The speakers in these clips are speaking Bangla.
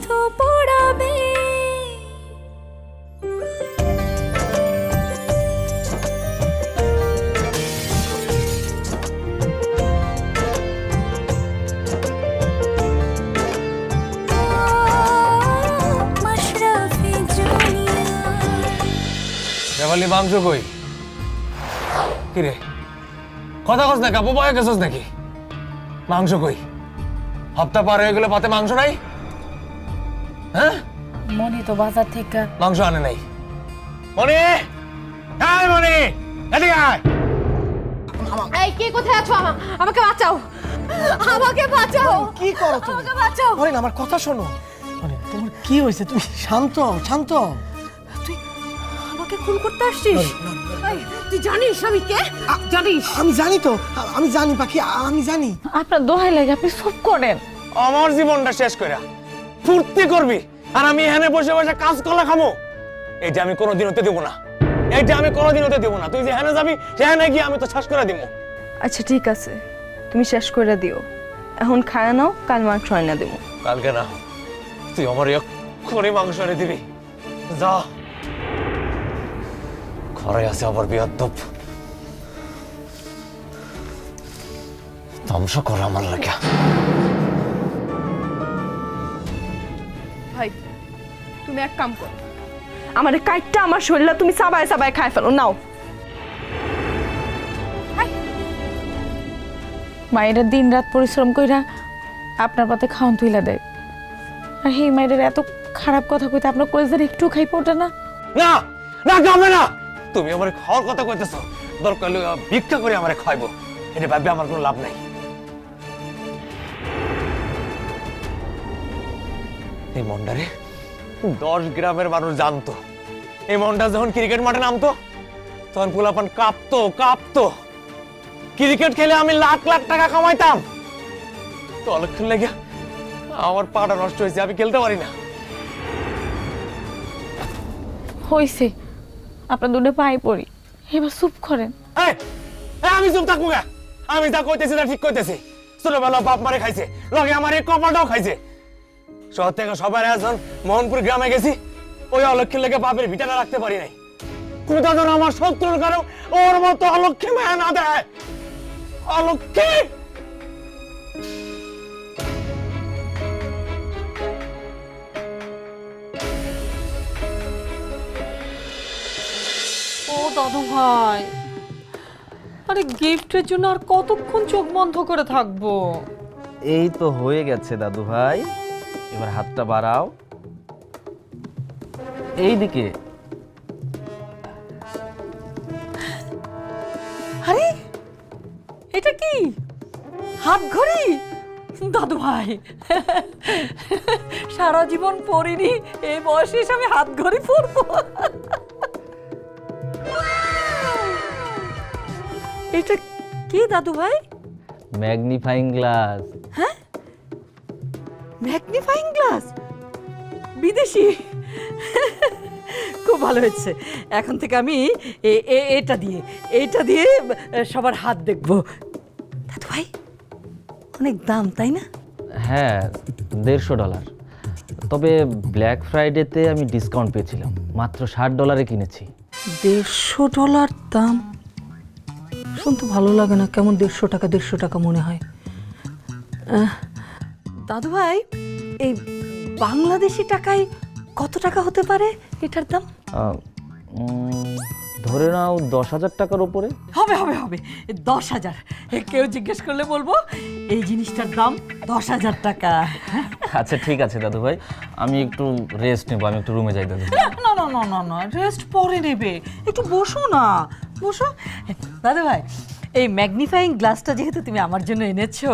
শুধু পড়াবে। মাংস কই? কি রে কথা কস না, কাপু বয়ে গেছস নাকি? মাংস কই? হপ্তাহ পার হয়ে গেলে পাতে মাংস নাই? হ্যাঁ? মনি তো বাজার থেকে মাংস আনে নাই। মনি! হ্যাঁ মনি! এদিকে আয়! এই কে কোথায় আছো আমা- আমাকে বাঁচাও। আমাকে বাঁচাও। কি করো তুমি? আমাকে বাঁচাও। অরিন আমার কথা শোনো। অরিন তোমার কি হয়েছে? তুমি শান্ত হও, শান্ত হও। তুই আমাকে খুন করতে আসছিস? তুই জানিস আমি কে? জানিস। আমি জানি তো। আমি জানি পাখি আমি জানি। আপনার দোহাই লাগে আপনি সব করেন। আমার জীবনটা শেষ কইরা। ফুর্তি করবি আর আমি এখানে বসে বসে কাজ কলা খামো এইটা আমি কোনোদিন হতে দেবো না। এইটা আমি কোনোদিন হতে দেবো না। তুই যে যেখানে যাবি সেখানে গিয়ে আমি তো শ্বাস করে দিব। আচ্ছা ঠিক আছে। তুমি শেষ করে দিও। এখন খায় নাও কাল মাংস আইনা দেবো। কালকে না। তুই আমার এক্ষুনি মাংস এনে দিবি। যা। ঘরে আছে আবার বিয়াদ্দপ ধ্বংস করা আমার লাগে। ভাই তুমি এক কাম করো। আমার কাইটটা আমার শরীরে তুমি সাবায় সাবায় খাই ফেলো নাও। মায়েরা দিন রাত পরিশ্রম কইরা আপনার পাতে খাওয়ান তুইলা দেয়। আর সেই মায়ের এত খারাপ কথা কইতে আপনার কলেজের একটু খাই পড়ে না? না না কামে না। তুমি আমার খাওয়ার কথা কইতেছ। দরকার হলে ভিক্ষা করে আমারে খাইবো এটা ভাববে আমার কোনো লাভ নাই। এই মন্ডারে দশ গ্রামের মানুষ জানতো। এই মন্ডা যখন ক্রিকেট মাঠে নামতো তখন পোলাপান কাঁপতো কাঁপতো। ক্রিকেট খেলে আমি লাখ লাখ টাকা কামাইতাম। তো অলক্ষণ লেগে আমার পাটা নষ্ট হয়েছে আমি খেলতে পারি না। হইছে আপনার দুটো পায়ে পড়ি। এবার চুপ করেন। আমি চুপ থাকব আমি যা কইতেছি তা ঠিক কইতেছি। ছোটবেলা বাপ মারে খাইছে লগে আমার এই কপালটাও খাইছে। শহর থেকে সবাই এখন মোহনপুর গ্রামে গেছি। ওই অলক্ষীর লেগে বাপের ভিটাটা রাখতে পারি নাই। কোথা যেন আমার শত্রুর কারণ ওর মতো অলক্ষী মায়া না দেয়। অলক্ষী! ও দাদু ভাই আরে গিফটের জন্য আর কতক্ষণ চোখ বন্ধ করে থাকব? এই তো হয়ে গেছে দাদু ভাই। এবার হাতটা বাড়াও। এই দিকে আরে এটা কি? হাত ঘড়ি? দাদু ভাই সারা জীবন পরিনি এই বয়সে এসে আমি হাত ঘড়ি পরবো। এটা কি দাদু ভাই? ম্যাগনিফাইং গ্লাস ম্যাগনিফাইং গ্লাস বিদেশি? খুব ভালো হয়েছে। এখন থেকে আমি এটা দিয়ে এটা দিয়ে সবার হাত দেখব। দাদু ভাই অনেক দাম তাই না? হ্যাঁ দেড়শো ডলার। তবে ব্ল্যাক ফ্রাইডেতে আমি ডিসকাউন্ট পেয়েছিলাম। মাত্র ষাট ডলারে কিনেছি। দেড়শো ডলার দাম? শুনতে ভালো লাগে না কেমন দেড়শো টাকা দেড়শো টাকা মনে হয়। দাদু ভাই এই বাংলাদেশি টাকায় কত টাকা হতে পারে এটার দাম? ধরে নাও দশ হাজার টাকার ওপরে হবে হবে হবে দশ হাজার। কেউ জিজ্ঞেস করলে বলব এই জিনিসটার দাম দশ হাজার টাকা। আচ্ছা ঠিক আছে দাদু ভাই আমি একটু রেস্ট নেব আমি একটু রুমে যাই দাদু। না না না না না রেস্ট পরে নেবে। একটু বসো না বসো। দাদা ভাই এই ম্যাগনিফাইং গ্লাসটা যেহেতু তুমি আমার জন্য এনেছো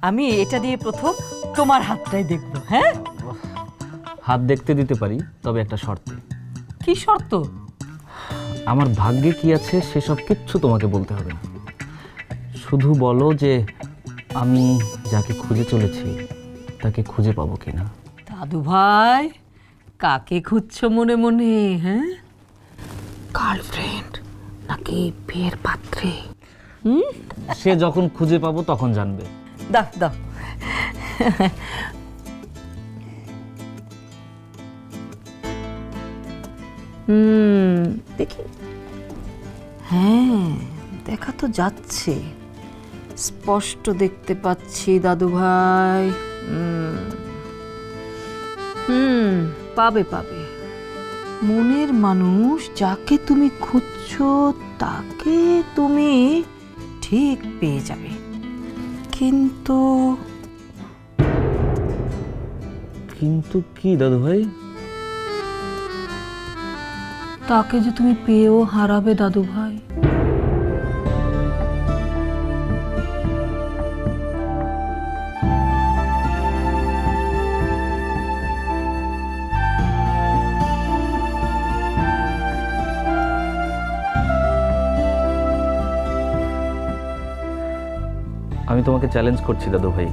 আমি এটা দিয়ে প্রথম তোমার হাতটাই দেখব হ্যাঁ? হাত দেখতে দিতে পারি তবে একটা শর্তে। কি শর্ত? আমার ভাগ্যে কি আছে সেসব কিচ্ছু তোমাকে বলতে হবে না। শুধু বলো যে আমি যাকে খুঁজে চলেছি তাকে খুঁজে পাবো কিনা। দাদু ভাই কাকে খুঁজছো মনে মনে হ্যাঁ? গার্লফ্রেন্ড নাকি বিয়ের পাত্রে? সে যখন খুঁজে পাবো তখন জানবে। দাও দাও। হুম দেখি। হ্যাঁ দেখা তো যাচ্ছে। স্পষ্ট দেখতে পাচ্ছি দাদু ভাই। হুম। হুম পাবে পাবে। মনের মানুষ যাকে তুমি খুঁজছো তাকে তুমি ঠিক পেয়ে যাবে। কিন্তু কিন্তু কি দাদু ভাই? তাকে যে তুমি পেয়েও হারাবে দাদু ভাই। তোমাকে চ্যালেঞ্জ করছি দাদু ভাই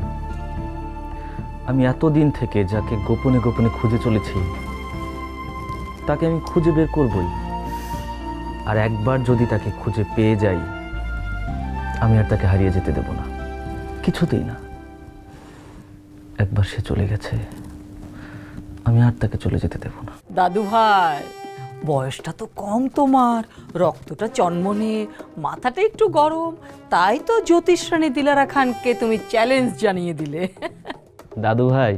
আমি এতদিন থেকে যাকে গোপনে গোপনে খুঁজে চলেছি, তাকে আমি খুঁজে বের করবই। আর একবার যদি তাকে খুঁজে পেয়ে যাই, আমি আর তাকে হারিয়ে যেতে দেব না। কিছুতেই না। একবার সে চলে গেছে, আমি আর তাকে চলে যেতে দেব না। দাদু ভাই বয়সটা তো কম তোমার। রক্তটা চনমনে মাথাটা একটু গরম। তাই তো জ্যোতিষরানী দিলারা খানকে তুমি চ্যালেঞ্জ জানিয়ে দিলে। দাদু ভাই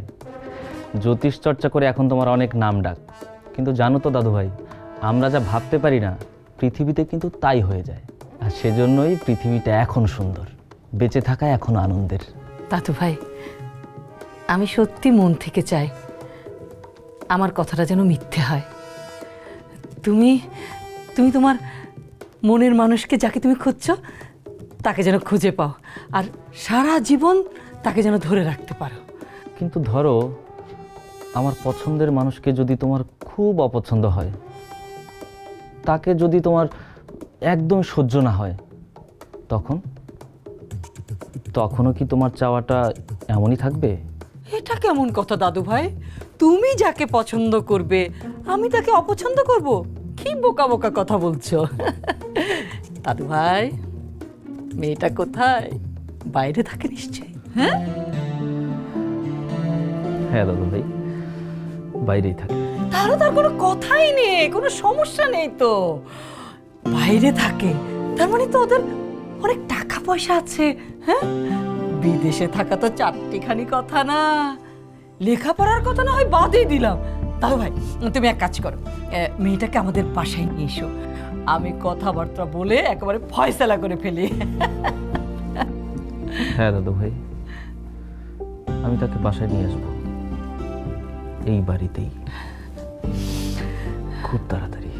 জ্যোতিষ চর্চা করে এখন তোমার অনেক নাম ডাক। কিন্তু জানো তো দাদু ভাই আমরা যা ভাবতে পারি না পৃথিবীতে কিন্তু তাই হয়ে যায়। আর সেজন্যই পৃথিবীটা এখন সুন্দর বেঁচে থাকা এখন আনন্দের। দাদু ভাই আমি সত্যি মন থেকে চাই আমার কথাটা যেন মিথ্যে হয়। তুমি তুমি তোমার মনের মানুষকে যাকে তুমি খুঁজছো তাকে যেন খুঁজে পাও। আর সারা জীবন তাকে যেন ধরে রাখতে পারো। কিন্তু ধরো আমার পছন্দের মানুষকে যদি তোমার খুব অপছন্দ হয় তাকে যদি তোমার একদম সহ্য না হয় তখন? তখনও কি তোমার চাওয়াটা এমনই থাকবে? এটা কেমন কথা দাদু ভাই তুমি যাকে পছন্দ করবে আমি তাকে অপছন্দ করব? কি বোকা বোকা কথা বলছো? দাদু ভাই মেয়েটা কোথায়? বাইরে থাকে নিশ্চয়ই। হ্যাঁ? হ্যাঁ দাদু ভাই বাইরেই থাকে। তাহলে তার কোনো কথাই নেই কোনো সমস্যা নেই তো। বাইরে থাকে তার মানে তো ওদের অনেক টাকা পয়সা আছে হ্যাঁ? বিদেশে থাকা তো চারটিখানি কথা না। লেখাপড়ার কথা না হয় বাদই দিলাম। দাদু ভাই, তুমি এক কাজ করো। মেয়েটাকে আমাদের বাসায় নিয়ে এসো। আমি কথাবার্তা বলে একেবারে ফয়সালা করে ফেলি। হ্যাঁ দাদু ভাই। আমি তাকে বাসায় নিয়ে আসব। এই বাড়িতেই। খুব তাড়াতাড়ি।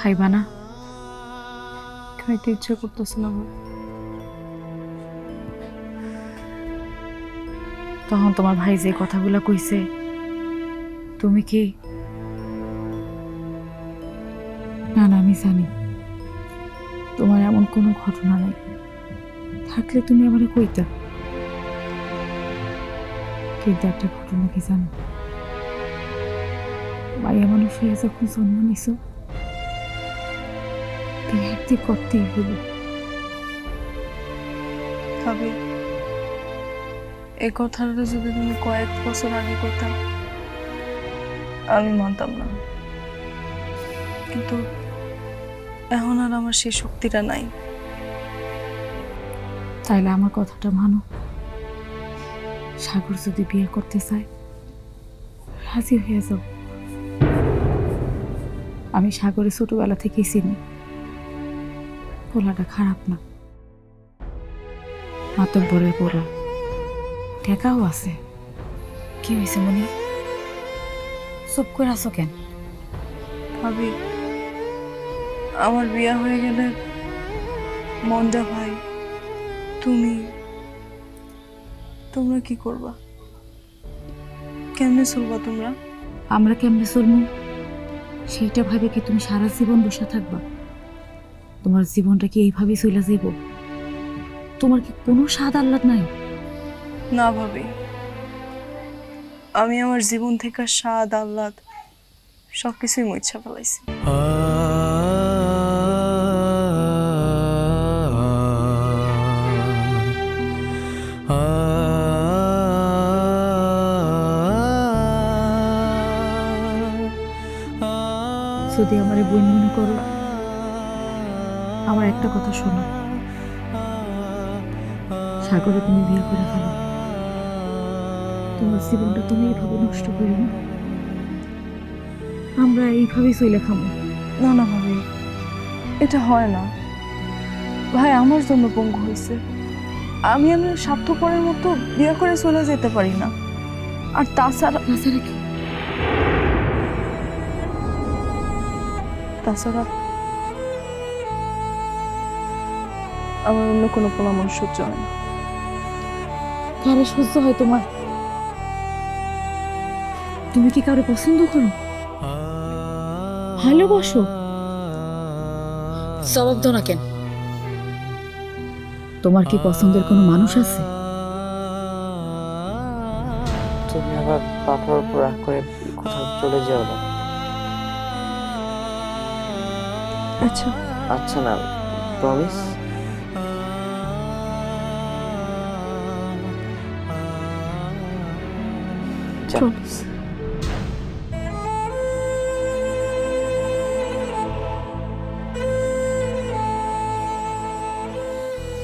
খাইবা না। খাইতে ইচ্ছা করতেছে তখন তোমার ভাই যে কথাগুলো কইছে, তুমি কি না না, আমি জানি। তোমার এমন কোনো ঘটনা নাই। থাকলে তুমি আমারে কইতা। কিন্তু একটা ঘটনা কি জানো? মাইয়া মানুষ হয়ে যখন জন্ম নিছো বিয়ে করতেই হইব তবে এই কথাটা যদি তুমি কয়েক বছর আগে করতাম আমি মানতাম না। কিন্তু এখন আর আমার সেই শক্তিটা নাই। তাইলে আমার কথাটা মানো। সাগর যদি বিয়ে করতে চায় রাজি হয়ে যাও। আমি সাগরে ছোটবেলা থেকেই চিনি। পোলাটা খারাপ না। মাতব্বরের পোলা ঠেকাও আছে। কি হয়েছে মনি? চুপ করে আছো কেন? ভাবি আমার বিয়ে হয়ে গেলে মন্ডা ভাই তুমি তোমরা কি করবা? কেমনে চলবা তোমরা? আমরা কেমনে চলবো সেইটা ভাবে কি তুমি সারা জীবন বসে থাকবা। তোমার জীবনটা কি এইভাবেই চলে যাইব? তোমার কি কোনো স্বাদ আহ্লাদ নাই? না ভাবি। আমি আমার জীবন থেকে স্বাদ আহ্লাদ সব কিছুই মুচ্ছা ফেলাইছি। যদি আমার বোন মনে করো। আমার একটা কথা শোনো। সাগরে তুমি বিয়ে করে ফেলো। তোমার জীবনটা তুমি এইভাবে নষ্ট করো না। আমরা এইভাবেই চলে খামো। না না ভাবি এটা হয় না। ভাই আমার জন্য পঙ্গু হয়েছে। আমি আমার স্বার্থপরের মতো বিয়ে করে চলে যেতে পারি না। আর তাছাড়া তাছাড়া কি? তাছাড়া আমার অন্য কোনো পরামর্শ সহ্য হয় না। কারে সহ্য হয় তোমার। তুমি কি কারও পছন্দ করো? ভালোবাসো? জবাব দাও না কেন? তোমার কি পছন্দের কোনো মানুষ আছে? তুমি আবার পাপার উপর রাগ করে কোথাও চলে যাও না। আচ্ছা। আচ্ছা না প্রমিস Promise.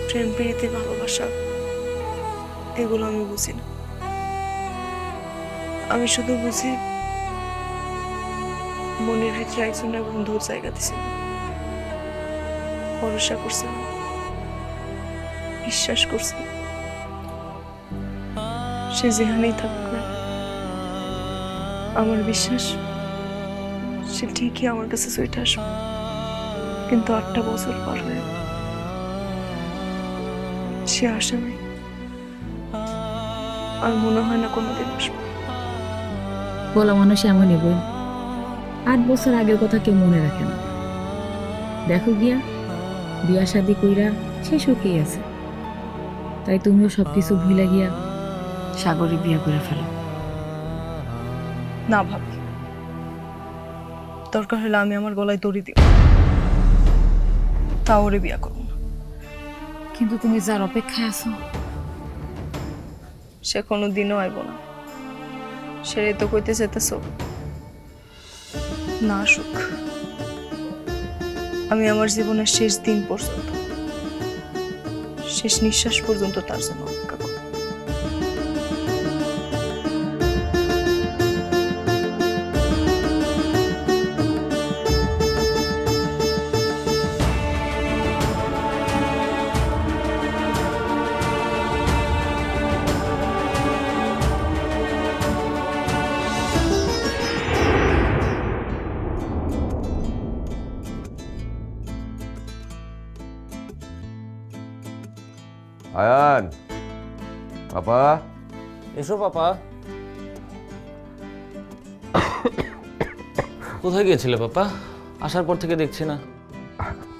প্রেম, প্রীতি, ভালোবাসা, এগুলো আমি বুঝি না। আমি শুধু বুঝি মনের ভিতরে একজনের বন্ধুর জায়গা দিছিল ভরসা করছিল বিশ্বাস করছিল সে যেখানেই থাকুক না আমার বিশ্বাস, সে ঠিকই আমার কাছে সুইট আসবে। কিন্তু আটটা বছর পার হয়ে সে আসে নাই আর মনে হয় না কোনোদিন আসবে। বলা মানুষ এমনই বই। আট বছর আগের কথা কেউ মনে রাখে না। দেখো গিয়া, বিয়া শাদি কইরা সে সুখেই আছে। তাই তুমিও সব কিছু ভুলে গিয়া সাগরে বিয়া করে ফেলো। না ভাবি। দরকার হলে আমি আমার গলায় দড়ি দিব তা ওরে বিয়া করব কিন্তু তুমি যার অপেক্ষায় আছো। সে কোনো দিনও আইব না। সে তো কইতে যেতেছ না সুখ আমি আমার জীবনের শেষ দিন পর্যন্ত শেষ নিঃশ্বাস পর্যন্ত তার জন্য পাপা এসো পাপা কোথায় গিয়েছিলে পাপা আসার পর থেকে দেখছি না।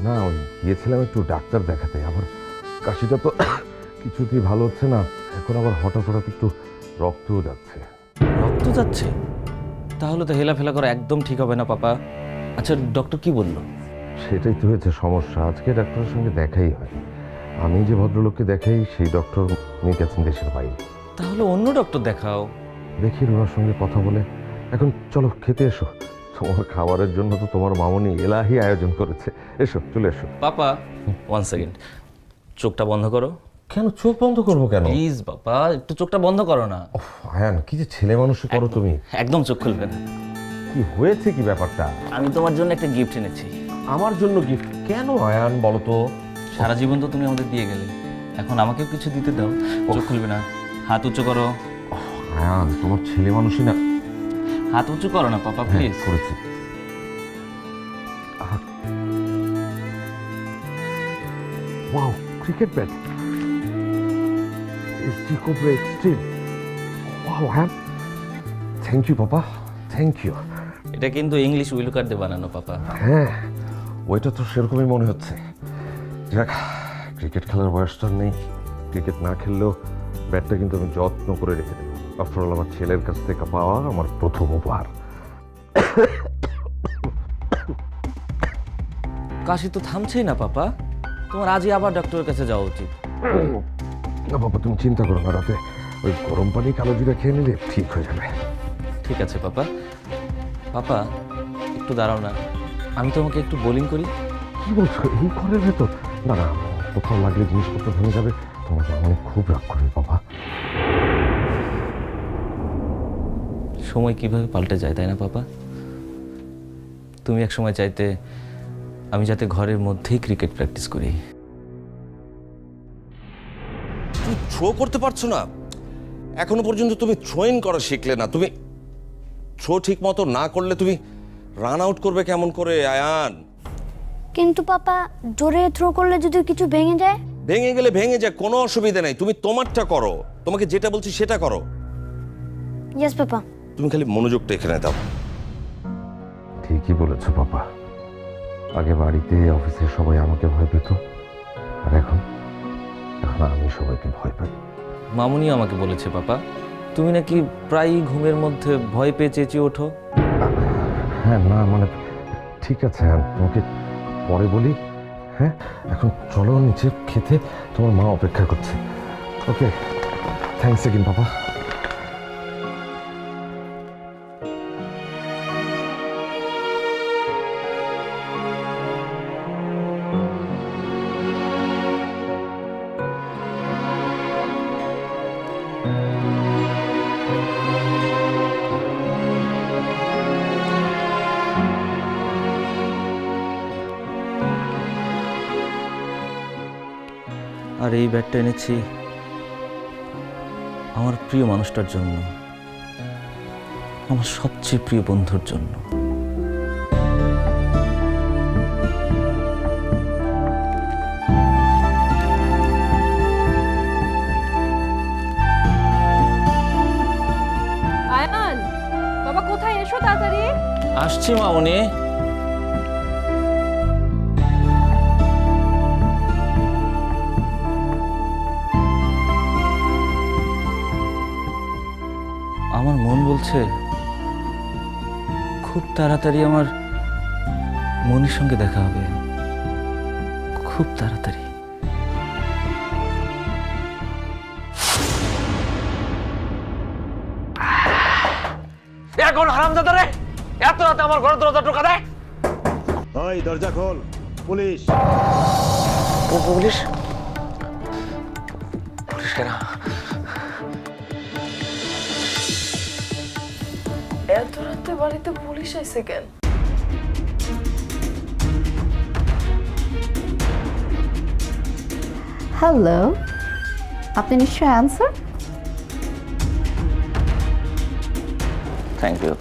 না ওই গিয়েছিলাম একটু ডাক্তার দেখাতে। আমার কাশিটা তো কিছুতেই ভালো হচ্ছে না। এখন আবার হঠাৎ হঠাৎ একটু রক্তও যাচ্ছে। রক্ত যাচ্ছে? তাহলে তো হেলাফেলা করা একদম ঠিক হবে না পাপা আচ্ছা ডক্টর কি বলল? সেটাই তো হয়েছে সমস্যা। আজকে ডাক্তারের সঙ্গে দেখাই হয় আমি যে ভদ্রলোককে দেখাই সেই ডক্টর উনি গেছেন দেশের বাইরে। তাহলে অন্য ডক্টর দেখাও। দেখি ওনার সঙ্গে কথা বলে। এখন চলো খেতে এসো। তোমার খাবারের জন্য তো তোমার মামনি এলাহি আয়োজন করেছে। এসো চলে এসো। পাপা ওয়ান সেকেন্ড চোখটা বন্ধ করো। কেন? চোখ বন্ধ করব কেন? প্লিজ বাবা একটু চোখটা বন্ধ করো না। আয়ান কি যে ছেলে মানুষ করো তুমি। একদম চোখ খুলবে না। কি হয়েছে কি ব্যাপারটা? আমি তোমার জন্য একটা গিফট এনেছি। আমার জন্য গিফট কেন আয়ান বলো তো? সারা জীবন তো তুমি আমাদের দিয়ে গেলে। এখন আমাকেও কিছু দিতে দাও। চোখ খুলবে না। হাত উঁচু করো। আয়ান তোমার ছেলে মানুষই না। হাত উঁচু করো না পাপা হ্যাঁ, প্লিজ করেছি। Wow cricket bat SG Cobra Extreme. Wow, man. Thank you papa thank you এটা কিন্তু ইংলিশ উইলকার দিয়ে বানানো পাপা। হ্যাঁ ওইটা তো সেরকমই মনে হচ্ছে। যাক ক্রিকেট খেলার বয়স তো নেই। ক্রিকেট না খেললেও ব্যাটটা কিন্তু আমি যত্ন করে রেখে দেবো। আফটারঅল আমার ছেলের কাছ থেকে পাওয়া আমার প্রথম উপহার। কাশি তো থামছেই না পাপা। তোমার আজই আবার ডক্টরের কাছে যাওয়া উচিত। না বাবা তুমি চিন্তা করো না রাতে ওই গরম পানি কালো জিরা খেয়ে নিলে ঠিক হয়ে যাবে। ঠিক আছে পাপা। পাপা একটু দাঁড়াও না। আমি তোমাকে একটু বোলিং করি। কি বলছো? এই ঘরের ভেতর? না না কোথাও লাগলে জিনিসপত্র ভেঙে যাবে। তোমার মানে খুব রাগ করবে বাবা। সময় কীভাবে পাল্টে যায় তাই না পাপা? তুমি এক সময় চাইতে আমি যাতে ঘরের মধ্যেই ক্রিকেট প্র্যাকটিস করি। তুমি থ্রো করতে পারছ না। এখনও পর্যন্ত তুমি থ্রোইন করা শিখলে না। তুমি থ্রো ঠিক মতো না করলে তুমি রান আউট করবে কেমন করে আয়ান? কিন্তু পাপা জোরে থ্রো করলে যদি কিছু ভেঙে যায়? ভেঙে গেলে ভেঙে যায় কোনো অসুবিধা নেই। তুমি তোমারটা করো। তোমাকে যেটা বলছি সেটা করো। Yes papa. তুমি খালি মনোযোগটা এখানে দাও। ঠিকই বলেছ পাপা। আগে বাড়িতে অফিসে সবাই আমাকে ভয় পেত। আর এখন? এখন আমি সবাইকে ভয় পাই। মামুনি আমাকে বলেছে পাপা। তুমি নাকি প্রায়ই ঘুমের মধ্যে ভয় পেয়ে চেঁচিয়ে ওঠো। হ্যাঁ না মানে ঠিক আছে হ্যাঁ তোমাকে পরে বলি। হ্যাঁ এখন চলো নিচে খেতে। তোমার মা অপেক্ষা করছে। ওকে থ্যাংকস এগিন বাবা আর এই ব্যাটটা এনেছি আমার প্রিয় মানুষটার জন্য আমার সবচেয়ে প্রিয় বন্ধুর জন্য। আয়ান বাবা কোথায়? এসো তাড়াতাড়ি। আসছি মামনি। বলছে খুব তাড়াতাড়ি আমার মনির সঙ্গে দেখা হবে। খুব তাড়াতাড়ি। এখন হারামজাদা রে? এত রাতে আমার ঘরে দরজা টোকা দেয়? ওই দরজা খোল। পুলিশ। পুলিশ? পুলিশ কেন এত রাতে বাড়িতে পুলিশ আইছে কেন? হ্যালো আপনি নিশ্চয়ই অ্যান্সার থ্যাংক ইউ